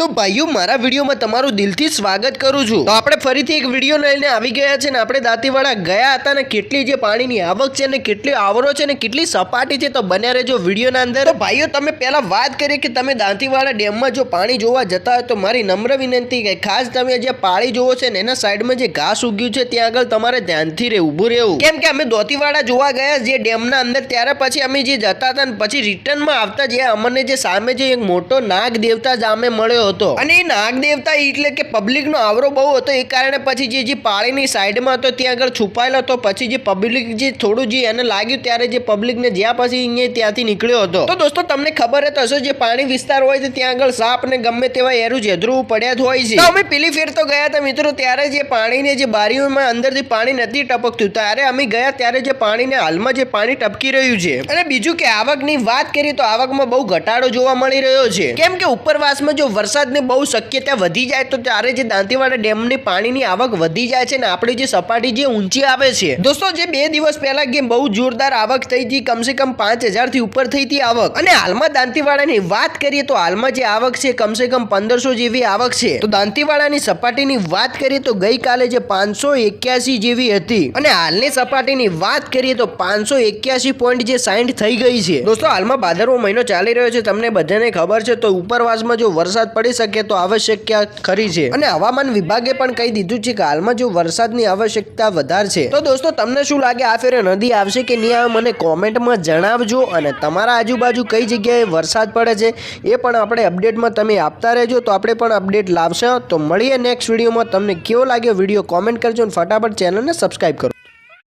તો ભાઈઓ, મારા વિડીયોમાં તમારું દિલથી સ્વાગત કરું છું. તો આપણે ફરીથી એક વીડિયો લઈને આવી ગયા છે ને આપણે દાંતીવાડા ગયા હતા ને કેટલી જે પાણીની આવક છે ને કેટલી આવરો છે ને કેટલી સપાટી છે તો બન્યા રહેજો વિડીયોના અંદર. તો ભાઈઓ, તમે પહેલા વાત કરી કે તમે દાંતીવાડા ડેમમાં જો પાણી જોવા જતા હોય તો મારી નમ્ર વિનંતી કે ખાસ તમે જે પાળી જોવો છે ને એના સાઈડમાં જે ઘાસ ઉગ્યું છે ત્યાં આગળ તમારે ધ્યાનથી રહે ઊભું રહેવું. કેમ કે અમે દોતીવાડા જોવા ગયા જે ડેમના અંદર, ત્યારે પછી અમે જે જતા હતા ને પછી રિટર્નમાં આવતા જે અમને જે સામે જે એક મોટો નાગ દેવતા સામે મળ્યો હતો. અને એ નાગ દેવતા એટલે કે પબ્લિકનો આવરો બહુ હતો, એ કારણે પછી જે જે પાણીની સાઈડમાં હતો, ત્યાં આગળ છુપાયેલો હતો, પછી જે પબ્લિક જે થોડું જે એને લાગ્યું ત્યારે જે પબ્લિકને જ્યાં પછી અહીંયા ત્યાંથી નીકળ્યો હતો. તો દોસ્તો, તમને ખબર જ હશે, જે પાણી વિસ્તાર હોય છે, ત્યાં આગળ સાપ ને ગમે તેવા એરું જેધરું પડ્યા જ હોય છે. તો અમે પેલી ફેર તો ગયા હતા મિત્રો, ત્યારે જે પાણીને જે બારીઓમાં અંદરથી પાણી નથી ટપકતું, ત્યારે અમે ગયા ત્યારે જે પાણીને હાલમાં જે પાણી ટપકી રહ્યું છે. અને બીજું કે આવકની વાત કરીએ તો આવકમાં બહુ ઘટાડો જોવા મળી રહ્યો છે. કેમ કે ઉપરવાસમાં જો વરસાદની બહુ શક્યતા વધી જાય તો ત્યારે જે દાંતીવાડા ડેમની પાણીની આવક વધી જાય છે ને આપણી જે સપાટી જે ઊંચી આવે છે. દોસ્તો, જે બે દિવસ પહેલા કે બહુ જોરદાર આવક થઈ હતી, કમસે કમ પાંચ હજારથી ઉપર થઈ હતી આવક. અને હાલમાં દાંતીવાડાની વાત કરીએ તો હાલમાં જે આવક છે કમસે કમ પંદરસો જેવી આવક છે. તો દાંતીવાડાની સપાટીની વાત કરીએ તો ગઈકાલે જે પાંચસો એક્યાસી જેવી હતી. અને હાલની સપાટીની વાત કરીએ તો પાંચસો એક્યાસી પોઈન્ટ જે સાઈઠ થઈ ગઈ છે. દોસ્તો, હાલમાં ભાદરવો મહિનો ચાલી રહ્યો છે. તમને બધાને ખબર છે તો ઉપરવાસમાં જો વરસાદ પડી શકે તો આવશ્યકતા ખરી છે. અને હવામાન વિભાગે પણ કહી દીધું છે કે હાલમાં જો વરસાદની આવશ્યકતા વધારે છે, તો દોસ્તો તમને શું લાગે? આ ફેરે નદી આવશે કે નહીં? આવે મને કોમેન્ટમાં જણાવજો અને તમારા આજુબાજુ કઈ જગ્યાએ વરસાદ પડે છે, એ પણ આપણે અપડેટમાં તમે આપતા રહેજો. તો આપણે પણ અપડેટ લાવશે. તો મળીએ નેક્સ્ટ વિડીયોમાં. તમને કેવો લાગ્યો વીડિયો કોમેન્ટ કરજો અને ફટાફટ ચેનલને સબસ્ક્રાઈબ કરો.